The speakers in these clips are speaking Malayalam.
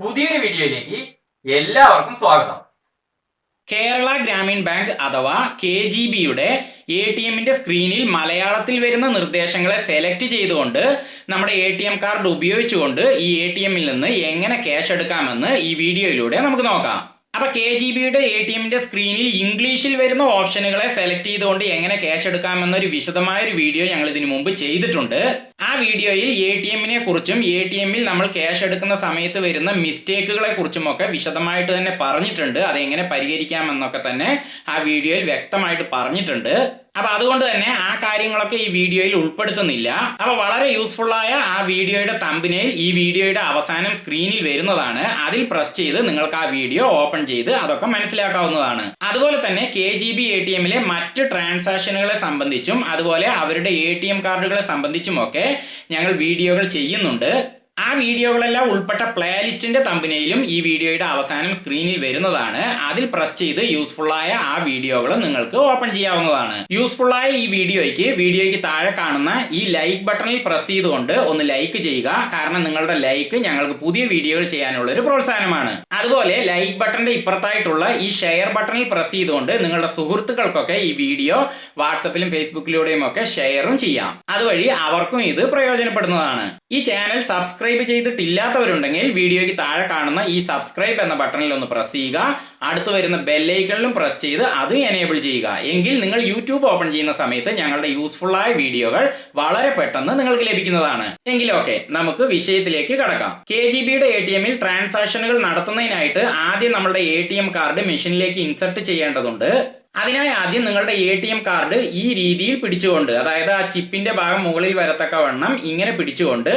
പുതിയൊരു വീഡിയോയിലേക്ക് എല്ലാവർക്കും സ്വാഗതം. കേരള ഗ്രാമീൺ ബാങ്ക് അഥവാ കെ ജി ബിയുടെ എ ടി എമ്മിന്റെ സ്ക്രീനിൽ മലയാളത്തിൽ വരുന്ന നിർദ്ദേശങ്ങളെ സെലക്ട് ചെയ്തുകൊണ്ട് നമ്മുടെ എ ടി എം കാർഡ് ഉപയോഗിച്ചുകൊണ്ട് ഈ എ ടി എമ്മിൽ നിന്ന് എങ്ങനെ ക്യാഷ് എടുക്കാമെന്ന് ഈ വീഡിയോയിലൂടെ നമുക്ക് നോക്കാം. അപ്പൊ കെ ജി ബിയുടെ എ ടി എമ്മിന്റെ സ്ക്രീനിൽ ഇംഗ്ലീഷിൽ വരുന്ന ഓപ്ഷനുകളെ സെലക്ട് ചെയ്തുകൊണ്ട് എങ്ങനെ ക്യാഷ് എടുക്കാമെന്നൊരു വിശദമായ ഒരു വീഡിയോ ഞങ്ങൾ ഇതിനു മുമ്പ് ചെയ്തിട്ടുണ്ട്. വീഡിയോയിൽ എ ടി എമ്മിനെ കുറിച്ചും എ ടി എമ്മിൽ നമ്മൾ ക്യാഷ് എടുക്കുന്ന സമയത്ത് വരുന്ന മിസ്റ്റേക്കുകളെ കുറിച്ചുമൊക്കെ വിശദമായിട്ട് തന്നെ പറഞ്ഞിട്ടുണ്ട്. അതെങ്ങനെ പരിഹരിക്കാമെന്നൊക്കെ തന്നെ ആ വീഡിയോയിൽ വ്യക്തമായിട്ട് പറഞ്ഞിട്ടുണ്ട്. അപ്പൊ അതുകൊണ്ട് തന്നെ ആ കാര്യങ്ങളൊക്കെ ഈ വീഡിയോയിൽ ഉൾപ്പെടുത്തുന്നില്ല. അപ്പൊ വളരെ യൂസ്ഫുൾ ആയ ആ വീഡിയോയുടെ തമ്പിനയിൽ ഈ വീഡിയോയുടെ അവസാനം സ്ക്രീനിൽ വരുന്നതാണ്. അതിൽ പ്രസ് ചെയ്ത് നിങ്ങൾക്ക് ആ വീഡിയോ ഓപ്പൺ ചെയ്ത് അതൊക്കെ മനസ്സിലാക്കാവുന്നതാണ്. അതുപോലെ തന്നെ K G B A T എമ്മിലെ മറ്റ് ട്രാൻസാക്ഷനുകളെ സംബന്ധിച്ചും അതുപോലെ അവരുടെ എ ടി എം കാർഡുകളെ സംബന്ധിച്ചും ഒക്കെ ഞങ്ങൾ വീഡിയോകൾ ചെയ്യുന്നുണ്ട്. ആ വീഡിയോകളെല്ലാം ഉൾപ്പെട്ട പ്ലേലിസ്റ്റിന്റെ തമ്പനയിലും ഈ വീഡിയോയുടെ അവസാനം സ്ക്രീനിൽ വരുന്നതാണ്. അതിൽ പ്രസ് ചെയ്ത് ആയ ആ വീഡിയോകൾ നിങ്ങൾക്ക് ഓപ്പൺ ചെയ്യാവുന്നതാണ്. യൂസ്ഫുൾ ആയ ഈ വീഡിയോയ്ക്ക് വീഡിയോയ്ക്ക് താഴെ കാണുന്ന ഈ ലൈക്ക് ബട്ടണിൽ പ്രസ് ചെയ്തുകൊണ്ട് ഒന്ന് ലൈക്ക് ചെയ്യുക. കാരണം നിങ്ങളുടെ ലൈക്ക് ഞങ്ങൾക്ക് പുതിയ വീഡിയോകൾ ചെയ്യാനുള്ള ഒരു പ്രോത്സാഹനമാണ്. അതുപോലെ ലൈക്ക് ബട്ടന്റെ ഇപ്പുറത്തായിട്ടുള്ള ഈ ഷെയർ ബട്ടണിൽ പ്രസ് ചെയ്തുകൊണ്ട് നിങ്ങളുടെ സുഹൃത്തുക്കൾക്കൊക്കെ ഈ വീഡിയോ വാട്സപ്പിലും ഫേസ്ബുക്കിലൂടെയും ഒക്കെ ഷെയറും ചെയ്യാം. അതുവഴി അവർക്കും ഇത് പ്രയോജനപ്പെടുന്നതാണ്. ഈ ചാനൽ സബ്സ്ക്രൈബ് ചെയ്തിട്ടില്ലാത്തവരുണ്ടെങ്കിൽ വീഡിയോയ്ക്ക് താഴെ കാണുന്ന ഈ സബ്സ്ക്രൈബ് എന്ന ബട്ടണിൽ ഒന്ന് പ്രസ് ചെയ്യുക. അടുത്ത് വരുന്ന ബെല്ലൈക്കണിലും പ്രസ് ചെയ്ത് അത് എനേബിൾ ചെയ്യുക. എങ്കിൽ നിങ്ങൾ യൂട്യൂബ് ഓപ്പൺ ചെയ്യുന്ന സമയത്ത് ഞങ്ങളുടെ യൂസ്ഫുള്ളായ വീഡിയോകൾ വളരെ പെട്ടെന്ന് നിങ്ങൾക്ക് ലഭിക്കുന്നതാണ്. എങ്കിലൊക്കെ നമുക്ക് വിഷയത്തിലേക്ക് കടക്കാം. കെ ജി ബിയുടെ എ ടി എമ്മിൽ ട്രാൻസാക്ഷനുകൾ നടത്തുന്നതിനായിട്ട് ആദ്യം നമ്മളുടെ എ ടി എം കാർഡ് മെഷീനിലേക്ക് ഇൻസെർട്ട് ചെയ്യേണ്ടതുണ്ട്. അതിനായി ആദ്യം നിങ്ങളുടെ എ ടി എം കാർഡ് ഈ രീതിയിൽ പിടിച്ചുകൊണ്ട് അതായത് ആ ചിപ്പിന്റെ ഭാഗം മുകളിൽ വരത്തക്ക വണ്ണം ഇങ്ങനെ പിടിച്ചുകൊണ്ട്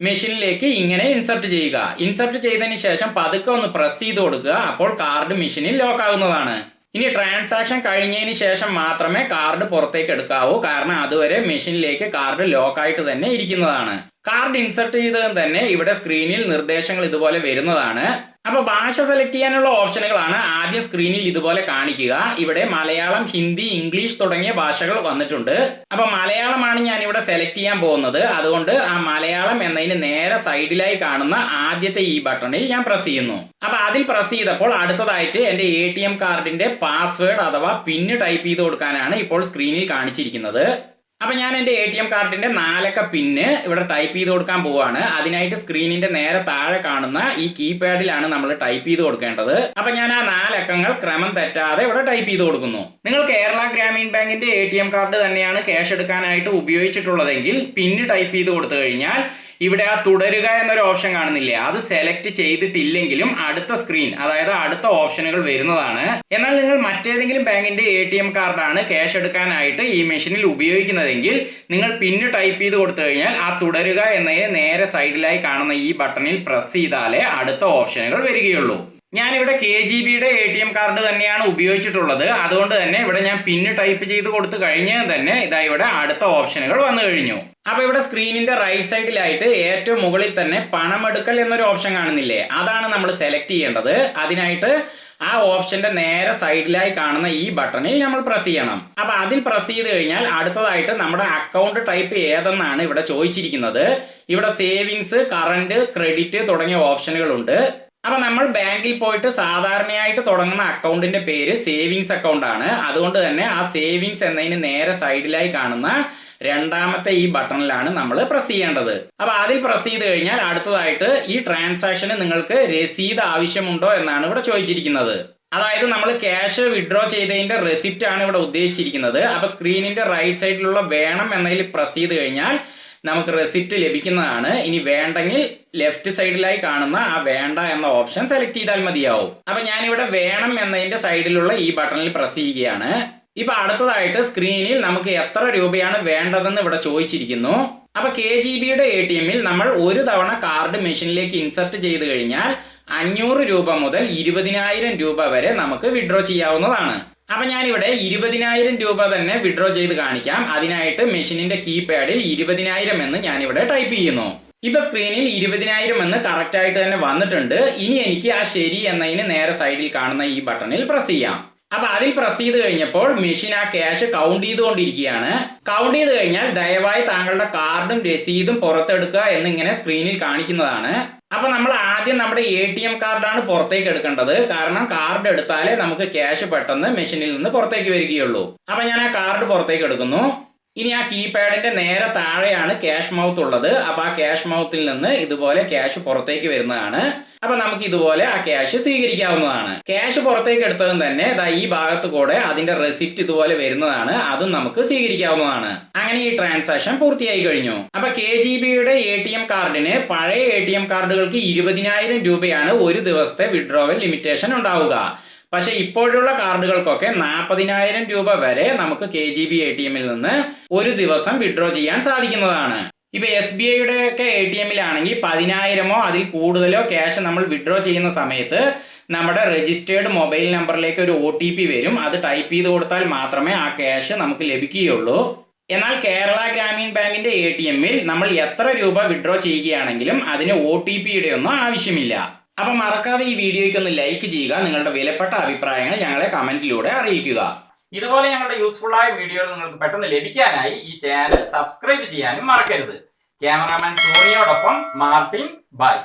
മെഷീനിലേക്ക് ഇങ്ങനെ ഇൻസർട്ട് ചെയ്യുക. ഇൻസർട്ട് ചെയ്തതിന് ശേഷം പതുക്കെ ഒന്ന് പ്രസ് ചെയ്ത് കൊടുക്കുക. അപ്പോൾ കാർഡ് മെഷീനിൽ ലോക്ക് ആകുന്നതാണ്. ഇനി ട്രാൻസാക്ഷൻ കഴിഞ്ഞതിന് ശേഷം മാത്രമേ കാർഡ് പുറത്തേക്ക് എടുക്കാവൂ. കാരണം അതുവരെ മെഷീനിലേക്ക് കാർഡ് ലോക്കായിട്ട് തന്നെ ഇരിക്കുന്നതാണ്. കാർഡ് ഇൻസർട്ട് ചെയ്തതും തന്നെ ഇവിടെ സ്ക്രീനിൽ നിർദ്ദേശങ്ങൾ ഇതുപോലെ വരുന്നതാണ്. അപ്പൊ ഭാഷ സെലക്ട് ചെയ്യാനുള്ള ഓപ്ഷനുകളാണ് ആദ്യം സ്ക്രീനിൽ ഇതുപോലെ കാണിക്കുക. ഇവിടെ മലയാളം ഹിന്ദി ഇംഗ്ലീഷ് തുടങ്ങിയ ഭാഷകൾ വന്നിട്ടുണ്ട്. അപ്പൊ മലയാളമാണ് ഞാൻ ഇവിടെ സെലക്ട് ചെയ്യാൻ പോകുന്നത്. അതുകൊണ്ട് ആ മലയാളം എന്നതിന് നേരെ സൈഡിലായി കാണുന്ന ആദ്യത്തെ ഈ ബട്ടണിൽ ഞാൻ പ്രസ് ചെയ്യുന്നു. അപ്പൊ അതിൽ പ്രസ് ചെയ്തപ്പോൾ അടുത്തതായിട്ട് എന്റെ എ ടി എം കാർഡിന്റെ പാസ്വേഡ് അഥവാ പിന്ന് ടൈപ്പ് ചെയ്ത് കൊടുക്കാനാണ് ഇപ്പോൾ സ്ക്രീനിൽ കാണിച്ചിരിക്കുന്നത്. അപ്പൊ ഞാൻ എന്റെ എ ടി എം കാർഡിന്റെ നാലക്ക പിന്ന് ഇവിടെ ടൈപ്പ് ചെയ്ത് കൊടുക്കാൻ പോവാണ്. അതിനായിട്ട് സ്ക്രീനിന്റെ നേരെ താഴെ കാണുന്ന ഈ കീപാഡിലാണ് നമ്മൾ ടൈപ്പ് ചെയ്ത് കൊടുക്കേണ്ടത്. അപ്പൊ ഞാൻ ആ നാലക്കങ്ങൾ ക്രമം തെറ്റാതെ ഇവിടെ ടൈപ്പ് ചെയ്ത് കൊടുക്കുന്നു. നിങ്ങൾ Kerala Gramin T M card തന്നെയാണ് ക്യാഷ് എടുക്കാനായിട്ട് ഉപയോഗിച്ചിട്ടുള്ളതെങ്കിൽ പിന്ന് ടൈപ്പ് ചെയ്ത് കൊടുത്തു കഴിഞ്ഞാൽ ഇവിടെ ആ തുടരുക എന്നൊരു ഓപ്ഷൻ കാണുന്നില്ലേ? അത് സെലക്ട് ചെയ്തിട്ടില്ലെങ്കിലും അടുത്ത സ്ക്രീൻ അതായത് അടുത്ത ഓപ്ഷനുകൾ വരുന്നതാണ്. എന്നാൽ നിങ്ങൾ മറ്റേതെങ്കിലും ബാങ്കിന്റെ എ ടി എം കാർഡാണ് ക്യാഷ് എടുക്കാനായിട്ട് ഈ മെഷീനിൽ ഉപയോഗിക്കുന്നതെങ്കിൽ നിങ്ങൾ പിന്ന് ടൈപ്പ് ചെയ്ത് കൊടുത്തു കഴിഞ്ഞാൽ ആ തുടരുക എന്നതിന് നേരെ സൈഡിലായി കാണുന്ന ഈ ബട്ടണിൽ പ്രസ് ചെയ്താലേ അടുത്ത ഓപ്ഷനുകൾ വരികയുള്ളൂ. ഞാനിവിടെ കെ ജി ബിയുടെ എ ടി എം കാർഡ് തന്നെയാണ് ഉപയോഗിച്ചിട്ടുള്ളത്. അതുകൊണ്ട് തന്നെ ഇവിടെ ഞാൻ പിന്ന് ടൈപ്പ് ചെയ്ത് കൊടുത്തു കഴിഞ്ഞാൽ തന്നെ ഇതാ ഇവിടെ അടുത്ത ഓപ്ഷനുകൾ വന്നു കഴിഞ്ഞു. അപ്പൊ ഇവിടെ സ്ക്രീനിന്റെ റൈറ്റ് സൈഡിലായിട്ട് ഏറ്റവും മുകളിൽ തന്നെ പണമെടുക്കൽ എന്നൊരു ഓപ്ഷൻ കാണുന്നില്ലേ? അതാണ് നമ്മൾ സെലക്ട് ചെയ്യേണ്ടത്. അതിനായിട്ട് ആ ഓപ്ഷന്റെ നേരെ സൈഡിലായി കാണുന്ന ഈ ബട്ടണിൽ നമ്മൾ പ്രസ് ചെയ്യണം. അപ്പൊ അതിൽ പ്രസ് ചെയ്ത് കഴിഞ്ഞാൽ അടുത്തതായിട്ട് നമ്മുടെ അക്കൗണ്ട് ടൈപ്പ് ഏതെന്നാണ് ഇവിടെ ചോദിച്ചിരിക്കുന്നത്. ഇവിടെ സേവിങ്സ് കറണ്ട് ക്രെഡിറ്റ് തുടങ്ങിയ ഓപ്ഷനുകളുണ്ട് അപ്പൊ നമ്മൾ ബാങ്കിൽ പോയിട്ട് സാധാരണയായിട്ട് തുടങ്ങുന്ന അക്കൗണ്ടിന്റെ പേര് സേവിങ്സ് അക്കൗണ്ട് ആണ്. അതുകൊണ്ട് തന്നെ ആ സേവിങ്സ് എന്നതിന് നേരെ സൈഡിലായി കാണുന്ന രണ്ടാമത്തെ ഈ ബട്ടണിലാണ് നമ്മൾ പ്രസ് ചെയ്യേണ്ടത്. അപ്പോൾ അതിൽ പ്രസ് ചെയ്ത് കഴിഞ്ഞാൽ അടുത്തതായിട്ട് ഈ ട്രാൻസാക്ഷന് നിങ്ങൾക്ക് രസീത് ആവശ്യമുണ്ടോ എന്നാണ് ഇവിടെ ചോദിച്ചിരിക്കുന്നത്. അതായത് നമ്മൾ ക്യാഷ് വിഡ്രോ ചെയ്തതിന്റെ റെസിപ്റ്റ് ആണ് ഇവിടെ ഉദ്ദേശിച്ചിരിക്കുന്നത്. അപ്പോൾ സ്ക്രീനിന്റെ റൈറ്റ് സൈഡിലുള്ള വേണം എന്നതിൽ പ്രസ് ചെയ്ത് കഴിഞ്ഞാൽ നമുക്ക് റെസിപ്റ്റ് ലഭിക്കുന്നതാണ്. ഇനി വേണ്ടെങ്കിൽ ലെഫ്റ്റ് സൈഡിലായി കാണുന്ന ആ വേണ്ട എന്ന ഓപ്ഷൻ സെലക്ട് ചെയ്താൽ മതിയാവും. അപ്പൊ ഞാനിവിടെ വേണം എന്നതിന്റെ സൈഡിലുള്ള ഈ ബട്ടണിൽ പ്രസ് ചെയ്യുകയാണ്. ഇപ്പൊ അടുത്തതായിട്ട് സ്ക്രീനിൽ നമുക്ക് എത്ര രൂപയാണ് വേണ്ടതെന്ന് ഇവിടെ ചോദിച്ചിരിക്കുന്നു. അപ്പൊ കെ ജി ബിയുടെ എ ടി എമ്മിൽ നമ്മൾ ഒരു തവണ കാർഡ് മെഷീനിലേക്ക് ഇൻസെർട്ട് ചെയ്ത് കഴിഞ്ഞാൽ അഞ്ഞൂറ് രൂപ മുതൽ ഇരുപതിനായിരം രൂപ വരെ നമുക്ക് വിഡ്രോ ചെയ്യാവുന്നതാണ്. അപ്പൊ ഞാനിവിടെ ഇരുപതിനായിരം രൂപ തന്നെ വിഡ്രോ ചെയ്ത് കാണിക്കാം. അതിനായിട്ട് മെഷീനിന്റെ കീപാഡിൽ ഇരുപതിനായിരം എന്ന് ഞാനിവിടെ ടൈപ്പ് ചെയ്യുന്നു. ഇപ്പൊ സ്ക്രീനിൽ ഇരുപതിനായിരം എന്ന് കറക്റ്റ് ആയിട്ട് തന്നെ വന്നിട്ടുണ്ട്. ഇനി എനിക്ക് ആ ശരി എന്നതിന് നേരെ സൈഡിൽ കാണുന്ന ഈ ബട്ടണിൽ പ്രസ് ചെയ്യാം. അപ്പൊ അതിൽ പ്രസ് ചെയ്ത് കഴിഞ്ഞപ്പോൾ മെഷീൻ ആ ക്യാഷ് കൗണ്ട് ചെയ്തുകൊണ്ടിരിക്കുകയാണ്. കൗണ്ട് ചെയ്ത് കഴിഞ്ഞാൽ ദയവായി താങ്കളുടെ കാർഡും രസീതും പുറത്തെടുക്കുക എന്നിങ്ങനെ സ്ക്രീനിൽ കാണിക്കുന്നതാണ്. അപ്പൊ നമ്മൾ ആദ്യം നമ്മുടെ എ ടി എം കാർഡാണ് പുറത്തേക്ക് എടുക്കേണ്ടത്. കാരണം കാർഡ് എടുത്താലേ നമുക്ക് ക്യാഷ് പെട്ടെന്ന് മെഷീനിൽ നിന്ന് പുറത്തേക്ക് വരികയുള്ളൂ. അപ്പൊ ഞാൻ ആ കാർഡ് പുറത്തേക്ക് എടുക്കുന്നു. ഇനി ആ കീപാഡിന്റെ നേരെ താഴെയാണ് ക്യാഷ് മൗത്ത് ഉള്ളത്. അപ്പൊ ആ ക്യാഷ് മൗത്തിൽ നിന്ന് ഇതുപോലെ ക്യാഷ് പുറത്തേക്ക് വരുന്നതാണ്. അപ്പൊ നമുക്ക് ഇതുപോലെ ആ ക്യാഷ് സ്വീകരിക്കാവുന്നതാണ്. ക്യാഷ് പുറത്തേക്ക് എടുത്തതും തന്നെ ഇതാ ഈ ഭാഗത്ത് കൂടെ അതിന്റെ റെസിപ്റ്റ് ഇതുപോലെ വരുന്നതാണ്. അതും നമുക്ക് സ്വീകരിക്കാവുന്നതാണ്. അങ്ങനെ ഈ ട്രാൻസാക്ഷൻ പൂർത്തിയായി കഴിഞ്ഞു. അപ്പൊ കെ ജി ബിയുടെ എ ടി എം കാർഡിന് പഴയ എ ടി എം കാർഡുകൾക്ക് ഇരുപതിനായിരം രൂപയാണ് ഒരു ദിവസത്തെ വിഡ്രോവൽ ലിമിറ്റേഷൻ ഉണ്ടാവുക. പക്ഷെ ഇപ്പോഴുള്ള കാർഡുകൾക്കൊക്കെ നാൽപ്പതിനായിരം രൂപ വരെ നമുക്ക് K G B A T എമ്മിൽ നിന്ന് ഒരു ദിവസം വിഡ്രോ ചെയ്യാൻ സാധിക്കുന്നതാണ്. ഇപ്പൊ എസ് ബി ഐയുടെ ഒക്കെ എ ടി എമ്മിലാണെങ്കിൽ പതിനായിരമോ അതിൽ കൂടുതലോ ക്യാഷ് നമ്മൾ വിഡ്രോ ചെയ്യുന്ന സമയത്ത് നമ്മുടെ രജിസ്റ്റേർഡ് മൊബൈൽ നമ്പറിലേക്ക് ഒരു ഒ ടി പി വരും. അത് ടൈപ്പ് ചെയ്ത് കൊടുത്താൽ മാത്രമേ ആ ക്യാഷ് നമുക്ക് ലഭിക്കുകയുള്ളൂ. എന്നാൽ കേരള ഗ്രാമീൺ ബാങ്കിന്റെ എ ടി എമ്മിൽ നമ്മൾ എത്ര രൂപ വിഡ്രോ ചെയ്യുകയാണെങ്കിലും അതിന് ഒ ടി പിയുടെ ഒന്നും ആവശ്യമില്ല. അപ്പൊ മറക്കാതെ ഈ വീഡിയോയ്ക്ക് ഒന്ന് ലൈക്ക് ചെയ്യുക നിങ്ങളുടെ വിലപ്പെട്ട അഭിപ്രായങ്ങൾ ഞങ്ങളെ കമന്റിലൂടെ അറിയിക്കുക. ഇതുപോലെ ഞങ്ങളുടെ യൂസ്ഫുൾ ആയ വീഡിയോകൾ നിങ്ങൾക്ക് പെട്ടെന്ന് ലഭിക്കാനായി ഈ ചാനൽ സബ്സ്ക്രൈബ് ചെയ്യാനും മറക്കരുത്. Cameraman സോണിയോടൊപ്പം Martin by